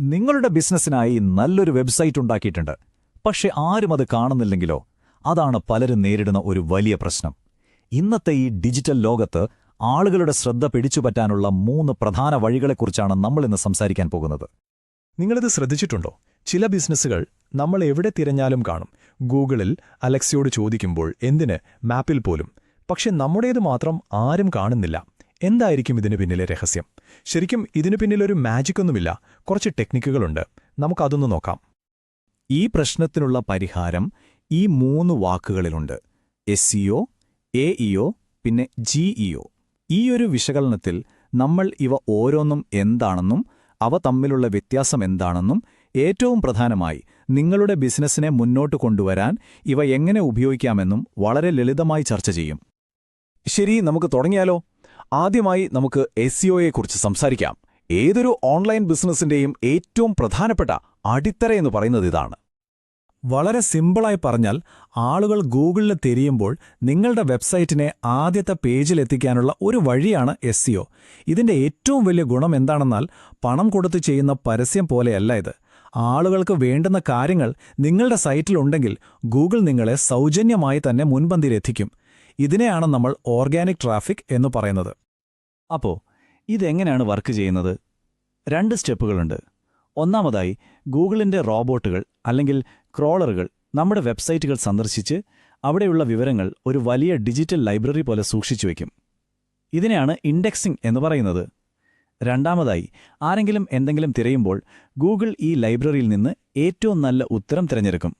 നിങ്ങളുടെ ബിസിനസ്സിനായി നല്ലൊരു വെബ്സൈറ്റ് ഉണ്ടാക്കിയിട്ടുണ്ട്. പക്ഷെ ആരും അത് കാണുന്നില്ലെങ്കിലോ? അതാണ് പലരും നേരിടുന്ന ഒരു വലിയ പ്രശ്നം. ഇന്നത്തെ ഈ ഡിജിറ്റൽ ലോകത്ത് ആളുകളുടെ ശ്രദ്ധ പിടിച്ചുപറ്റാനുള്ള മൂന്ന് പ്രധാന വഴികളെക്കുറിച്ചാണ് നമ്മളിന്ന് സംസാരിക്കാൻ പോകുന്നത്. നിങ്ങളിത് ശ്രദ്ധിച്ചിട്ടുണ്ടോ? ചില ബിസിനസ്സുകൾ നമ്മൾ എവിടെ തിരഞ്ഞാലും കാണും. ഗൂഗിളിൽ അലക്സിയോട് ചോദിക്കുമ്പോൾ എന്തിന് മാപ്പിൽ പോലും. പക്ഷെ നമ്മുടേത് മാത്രം ആരും കാണുന്നില്ല. എന്തായിരിക്കും ഇതിന് പിന്നിലെ രഹസ്യം? ശരിക്കും ഇതിനു പിന്നിലൊരു മാജിക്കൊന്നുമില്ല. കുറച്ച് ടെക്നിക്കുകളുണ്ട്. നമുക്കതൊന്ന് നോക്കാം. ഈ പ്രശ്നത്തിനുള്ള പരിഹാരം ഈ മൂന്ന് വാക്കുകളിലുണ്ട്. എസ് എ ഇഒ പിന്നെ ജിഇഒ ഈ ഒരു വിശകലനത്തിൽ നമ്മൾ ഇവ ഓരോന്നും എന്താണെന്നും അവ തമ്മിലുള്ള വ്യത്യാസം എന്താണെന്നും ഏറ്റവും പ്രധാനമായി നിങ്ങളുടെ ബിസിനസ്സിനെ മുന്നോട്ട് കൊണ്ടുവരാൻ ഇവ എങ്ങനെ ഉപയോഗിക്കാമെന്നും വളരെ ലളിതമായി ചർച്ച ചെയ്യും. ശരി നമുക്ക് തുടങ്ങിയാലോ? ആദ്യമായി നമുക്ക് എസ് സംസാരിക്കാം. ഏതൊരു ഓൺലൈൻ ബിസിനസ്സിന്റെയും ഏറ്റവും പ്രധാനപ്പെട്ട അടിത്തറ എന്ന് പറയുന്നത് ഇതാണ്. വളരെ സിമ്പിളായി പറഞ്ഞാൽ ആളുകൾ ഗൂഗിളിൽ തിരിയുമ്പോൾ നിങ്ങളുടെ വെബ്സൈറ്റിനെ ആദ്യത്തെ പേജിലെത്തിക്കാനുള്ള ഒരു വഴിയാണ് എസ് ഇതിന്റെ ഏറ്റവും വലിയ ഗുണം എന്താണെന്നാൽ പണം കൊടുത്ത് ചെയ്യുന്ന പരസ്യം പോലെയല്ല ഇത്. ആളുകൾക്ക് വേണ്ടുന്ന കാര്യങ്ങൾ നിങ്ങളുടെ സൈറ്റിലുണ്ടെങ്കിൽ ഗൂഗിൾ നിങ്ങളെ സൗജന്യമായി തന്നെ മുൻപന്തിയിലെത്തിക്കും. ഇതിനെയാണ് നമ്മൾ ഓർഗാനിക് ട്രാഫിക് എന്ന് പറയുന്നത്. അപ്പോ ഇതെങ്ങനെയാണ് വർക്ക് ചെയ്യുന്നത്? രണ്ട് സ്റ്റെപ്പുകളുണ്ട്. ഒന്നാമതായി ഗൂഗിളിന്റെ റോബോട്ടുകൾ അല്ലെങ്കിൽ ക്രോളറുകൾ നമ്മുടെ വെബ്സൈറ്റുകൾ സന്ദർശിച്ച് അവിടെയുള്ള വിവരങ്ങൾ ഒരു വലിയ ഡിജിറ്റൽ ലൈബ്രറി പോലെ സൂക്ഷിച്ചു വയ്ക്കും ഇതിനെയാണ് ഇൻഡെക്സിംഗ് എന്ന് പറയുന്നത്. രണ്ടാമതായി ആരെങ്കിലും എന്തെങ്കിലും തിരയുമ്പോൾ ഗൂഗിൾ ഈ ലൈബ്രറിയിൽ നിന്ന് ഏറ്റവും നല്ല ഉത്തരം തിരഞ്ഞെടുക്കും.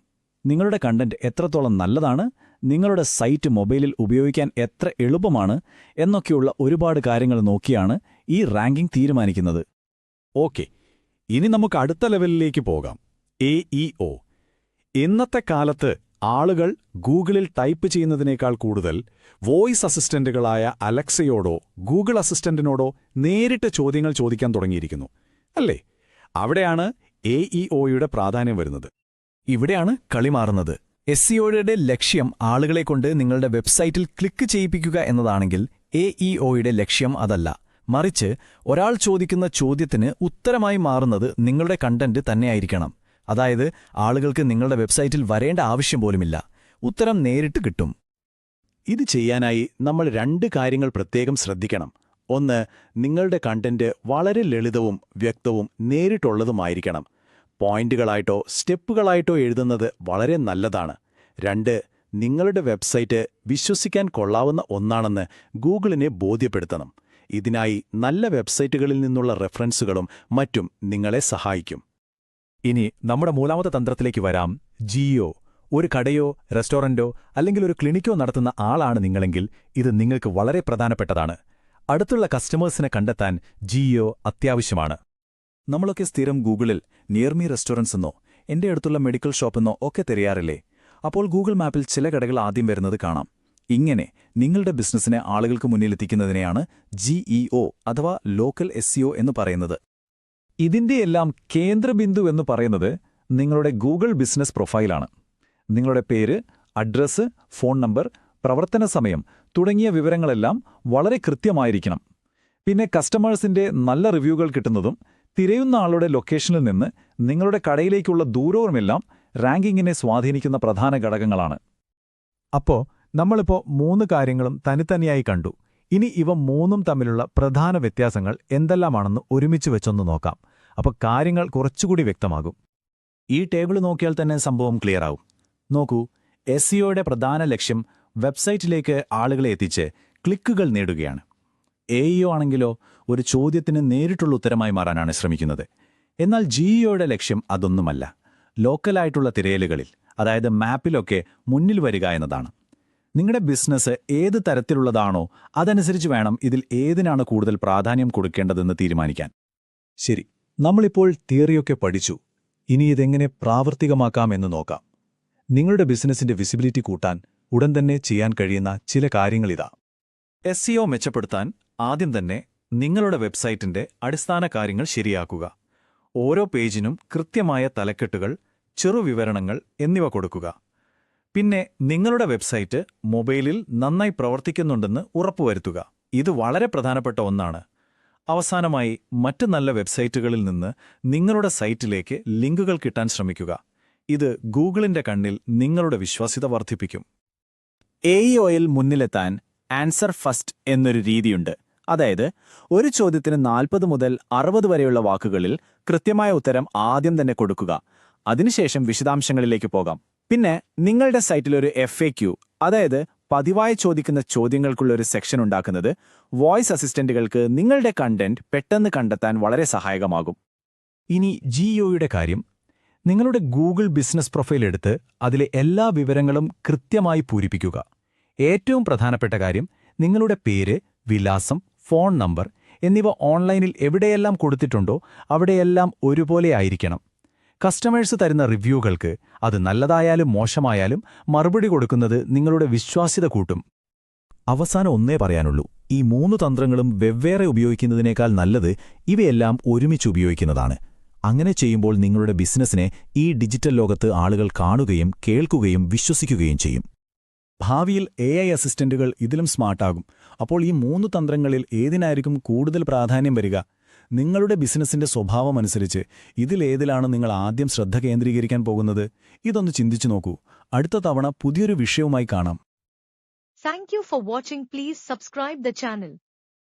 നിങ്ങളുടെ കണ്ടന്റ് എത്രത്തോളം നല്ലതാണ് നിങ്ങളുടെ സൈറ്റ് മൊബൈലിൽ ഉപയോഗിക്കാൻ എത്ര എളുപ്പമാണ് എന്നൊക്കെയുള്ള ഒരുപാട് കാര്യങ്ങൾ നോക്കിയാണ് ഈ റാങ്കിംഗ് തീരുമാനിക്കുന്നത്. ഓക്കെ ഇനി നമുക്ക് അടുത്ത ലെവലിലേക്ക് പോകാം. A E O. ഇന്നത്തെ കാലത്ത് ആളുകൾ ഗൂഗിളിൽ ടൈപ്പ് ചെയ്യുന്നതിനേക്കാൾ കൂടുതൽ വോയിസ് അസിസ്റ്റന്റുകളായ അലക്സയോടോ ഗൂഗിൾ അസിസ്റ്റന്റിനോടോ നേരിട്ട് ചോദ്യങ്ങൾ ചോദിക്കാൻ തുടങ്ങിയിരിക്കുന്നു. അല്ലേ? അവിടെയാണ് എ ഇ ഒയുടെ പ്രാധാന്യം വരുന്നത്. ഇവിടെയാണ് കളി മാറുന്നത്. എസ് സിഒയുടെ ലക്ഷ്യം ആളുകളെ കൊണ്ട് നിങ്ങളുടെ വെബ്സൈറ്റിൽ ക്ലിക്ക് ചെയ്യിപ്പിക്കുക എന്നതാണെങ്കിൽ എ ഇ ഒയുടെ ലക്ഷ്യം അതല്ല. മറിച്ച് ഒരാൾ ചോദിക്കുന്ന ചോദ്യത്തിന് ഉത്തരമായി മാറുന്നത് നിങ്ങളുടെ കണ്ടന്റ് തന്നെയായിരിക്കണം. അതായത് ആളുകൾക്ക് നിങ്ങളുടെ വെബ്സൈറ്റിൽ വരേണ്ട ആവശ്യം പോലുമില്ല. ഉത്തരം നേരിട്ട് കിട്ടും. ഇത് ചെയ്യാനായി നമ്മൾ രണ്ട് കാര്യങ്ങൾ പ്രത്യേകം ശ്രദ്ധിക്കണം. ഒന്ന് നിങ്ങളുടെ കണ്ടന്റ് വളരെ ലളിതവും വ്യക്തവും നേരിട്ടുള്ളതുമായിരിക്കണം. പോയിന്റുകളായിട്ടോ സ്റ്റെപ്പുകളായിട്ടോ എഴുതുന്നത് വളരെ നല്ലതാണ്. രണ്ട് നിങ്ങളുടെ വെബ്സൈറ്റ് വിശ്വസിക്കാൻ കൊള്ളാവുന്ന ഒന്നാണെന്ന് ഗൂഗിളിനെ ബോധ്യപ്പെടുത്തണം. ഇതിനായി നല്ല വെബ്സൈറ്റുകളിൽ നിന്നുള്ള റെഫറൻസുകളും മറ്റും നിങ്ങളെ സഹായിക്കും. ഇനി നമ്മുടെ മൂന്നാമത്തെ തന്ത്രത്തിലേക്ക് വരാം. ജിയോ ഒരു കടയോ റെസ്റ്റോറന്റോ അല്ലെങ്കിൽ ഒരു ക്ലിനിക്കോ നടത്തുന്ന ആളാണ് നിങ്ങളെങ്കിൽ ഇത് നിങ്ങൾക്ക് വളരെ പ്രധാനപ്പെട്ടതാണ്. അടുത്തുള്ള കസ്റ്റമേഴ്സിനെ കണ്ടെത്താൻ ജിയോ അത്യാവശ്യമാണ്. നമ്മളൊക്കെ സ്ഥിരം ഗൂഗിളിൽ നിയർ മീ റെസ്റ്റോറൻസ് എന്നോ എന്റെ അടുത്തുള്ള മെഡിക്കൽ ഷോപ്പെന്നോ ഒക്കെ തിരയാറില്ലേ? അപ്പോൾ ഗൂഗിൾ മാപ്പിൽ ചില കടകൾ ആദ്യം വരുന്നത് കാണാം. ഇങ്ങനെ നിങ്ങളുടെ ബിസിനസ്സിനെ ആളുകൾക്ക് മുന്നിലെത്തിക്കുന്നതിനെയാണ് ജിഇഒ അഥവാ ലോക്കൽ എസ് എന്ന് പറയുന്നത്. ഇതിന്റെയെല്ലാം കേന്ദ്രബിന്ദു എന്ന് പറയുന്നത് നിങ്ങളുടെ ഗൂഗിൾ ബിസിനസ് പ്രൊഫൈലാണ്. നിങ്ങളുടെ പേര് അഡ്രസ്സ് ഫോൺ നമ്പർ പ്രവർത്തന സമയം തുടങ്ങിയ വിവരങ്ങളെല്ലാം വളരെ കൃത്യമായിരിക്കണം. പിന്നെ കസ്റ്റമേഴ്സിന്റെ നല്ല റിവ്യൂകൾ കിട്ടുന്നതും തിരയുന്ന ആളുടെ ലൊക്കേഷനിൽ നിന്ന് നിങ്ങളുടെ കടയിലേക്കുള്ള ദൂരവുമെല്ലാം റാങ്കിങ്ങിനെ സ്വാധീനിക്കുന്ന പ്രധാന ഘടകങ്ങളാണ്. അപ്പോ നമ്മളിപ്പോ മൂന്ന് കാര്യങ്ങളും തനിത്തനിയായി കണ്ടു. ഇനി ഇവ മൂന്നും തമ്മിലുള്ള പ്രധാന വ്യത്യാസങ്ങൾ എന്തെല്ലാമാണെന്ന് ഒരുമിച്ച് വെച്ചൊന്ന് നോക്കാം. അപ്പോൾ കാര്യങ്ങൾ കുറച്ചുകൂടി വ്യക്തമാകും. ഈ ടേബിൾ നോക്കിയാൽ തന്നെ സംഭവം ക്ലിയർ ക്ലിയറാവും. നോക്കൂ എസ് സിഒയുടെ പ്രധാന ലക്ഷ്യം വെബ്സൈറ്റിലേക്ക് ആളുകളെ എത്തിച്ച് ക്ലിക്കുകൾ നേടുകയാണ്. എ ഇഒ ആണെങ്കിലോ ഒരു ചോദ്യത്തിന് നേരിട്ടുള്ള ഉത്തരമായി മാറാനാണ് ശ്രമിക്കുന്നത്. എന്നാൽ ജിഇഒയുടെ ലക്ഷ്യം അതൊന്നുമല്ല. ലോക്കലായിട്ടുള്ള തിരയലുകളിൽ അതായത് മാപ്പിലൊക്കെ മുന്നിൽ വരിക എന്നതാണ്. നിങ്ങളുടെ ബിസിനസ് ഏത് തരത്തിലുള്ളതാണോ അതനുസരിച്ച് വേണം ഇതിൽ ഏതിനാണ് കൂടുതൽ പ്രാധാന്യം കൊടുക്കേണ്ടതെന്ന് തീരുമാനിക്കാൻ. ശരി നമ്മളിപ്പോൾ തിയറിയൊക്കെ പഠിച്ചു. ഇനി ഇതെങ്ങനെ പ്രാവർത്തികമാക്കാമെന്ന് നോക്കാം. നിങ്ങളുടെ ബിസിനസിന്റെ വിസിബിലിറ്റി കൂട്ടാൻ ഉടൻ തന്നെ ചെയ്യാൻ കഴിയുന്ന ചില കാര്യങ്ങളിതാ. എസ് സിഒ മെച്ചപ്പെടുത്താൻ ആദ്യം തന്നെ നിങ്ങളുടെ വെബ്സൈറ്റിന്റെ അടിസ്ഥാന കാര്യങ്ങൾ ശരിയാക്കുക. ഓരോ പേജിനും കൃത്യമായ തലക്കെട്ടുകൾ ചെറുവിവരണങ്ങൾ എന്നിവ കൊടുക്കുക. പിന്നെ നിങ്ങളുടെ വെബ്സൈറ്റ് മൊബൈലിൽ നന്നായി പ്രവർത്തിക്കുന്നുണ്ടെന്ന് ഉറപ്പുവരുത്തുക. ഇത് വളരെ പ്രധാനപ്പെട്ട ഒന്നാണ്. അവസാനമായി മറ്റ് നല്ല വെബ്സൈറ്റുകളിൽ നിന്ന് നിങ്ങളുടെ സൈറ്റിലേക്ക് ലിങ്കുകൾ കിട്ടാൻ ശ്രമിക്കുക. ഇത് ഗൂഗിളിന്റെ കണ്ണിൽ നിങ്ങളുടെ വിശ്വാസ്യത വർദ്ധിപ്പിക്കും. എ മുന്നിലെത്താൻ ആൻസർ ഫസ്റ്റ് എന്നൊരു രീതിയുണ്ട്. അതായത് ഒരു ചോദ്യത്തിന് നാൽപ്പത് മുതൽ അറുപത് വരെയുള്ള വാക്കുകളിൽ കൃത്യമായ ഉത്തരം ആദ്യം തന്നെ കൊടുക്കുക. അതിനുശേഷം വിശദാംശങ്ങളിലേക്ക് പോകാം. പിന്നെ നിങ്ങളുടെ സൈറ്റിൽ ഒരു എഫ് അതായത് പതിവായി ചോദിക്കുന്ന ചോദ്യങ്ങൾക്കുള്ള ഒരു സെക്ഷൻ ഉണ്ടാക്കുന്നത് വോയിസ് അസിസ്റ്റന്റുകൾക്ക് നിങ്ങളുടെ കണ്ടന്റ് പെട്ടെന്ന് കണ്ടെത്താൻ വളരെ സഹായകമാകും. ഇനി ജിഒയുടെ കാര്യം. നിങ്ങളുടെ ഗൂഗിൾ ബിസിനസ് പ്രൊഫൈൽ എടുത്ത് അതിലെ എല്ലാ വിവരങ്ങളും കൃത്യമായി പൂരിപ്പിക്കുക. ഏറ്റവും പ്രധാനപ്പെട്ട കാര്യം നിങ്ങളുടെ പേര് വിലാസം ഫോൺ നമ്പർ എന്നിവ ഓൺലൈനിൽ എവിടെയെല്ലാം കൊടുത്തിട്ടുണ്ടോ അവിടെയെല്ലാം ഒരുപോലെ ആയിരിക്കണം. കസ്റ്റമേഴ്സ് തരുന്ന റിവ്യൂകൾക്ക് അത് നല്ലതായാലും മോശമായാലും മറുപടി കൊടുക്കുന്നത് നിങ്ങളുടെ വിശ്വാസ്യത കൂട്ടും. അവസാനം ഒന്നേ പറയാനുള്ളൂ ഈ മൂന്ന് തന്ത്രങ്ങളും വെവ്വേറെ ഉപയോഗിക്കുന്നതിനേക്കാൾ നല്ലത് ഇവയെല്ലാം ഒരുമിച്ച് ഉപയോഗിക്കുന്നതാണ്. അങ്ങനെ ചെയ്യുമ്പോൾ നിങ്ങളുടെ ബിസിനസ്സിനെ ഈ ഡിജിറ്റൽ ലോകത്ത് ആളുകൾ കാണുകയും കേൾക്കുകയും വിശ്വസിക്കുകയും ചെയ്യും. ഭാവിയിൽ എ അസിസ്റ്റന്റുകൾ ഇതിലും സ്മാർട്ടാകും. അപ്പോൾ ഈ മൂന്ന് തന്ത്രങ്ങളിൽ ഏതിനായിരിക്കും കൂടുതൽ പ്രാധാന്യം വരിക? നിങ്ങളുടെ ബിസിനസിന്റെ സ്വഭാവമനുസരിച്ച് ഇതിലേതിലാണ് നിങ്ങൾ ആദ്യം ശ്രദ്ധ കേന്ദ്രീകരിക്കാൻ പോകുന്നത്? ഇതൊന്ന് ചിന്തിച്ചു നോക്കൂ. അടുത്ത തവണ പുതിയൊരു വിഷയവുമായി കാണാം. Thank you for watching Please subscribe the channel.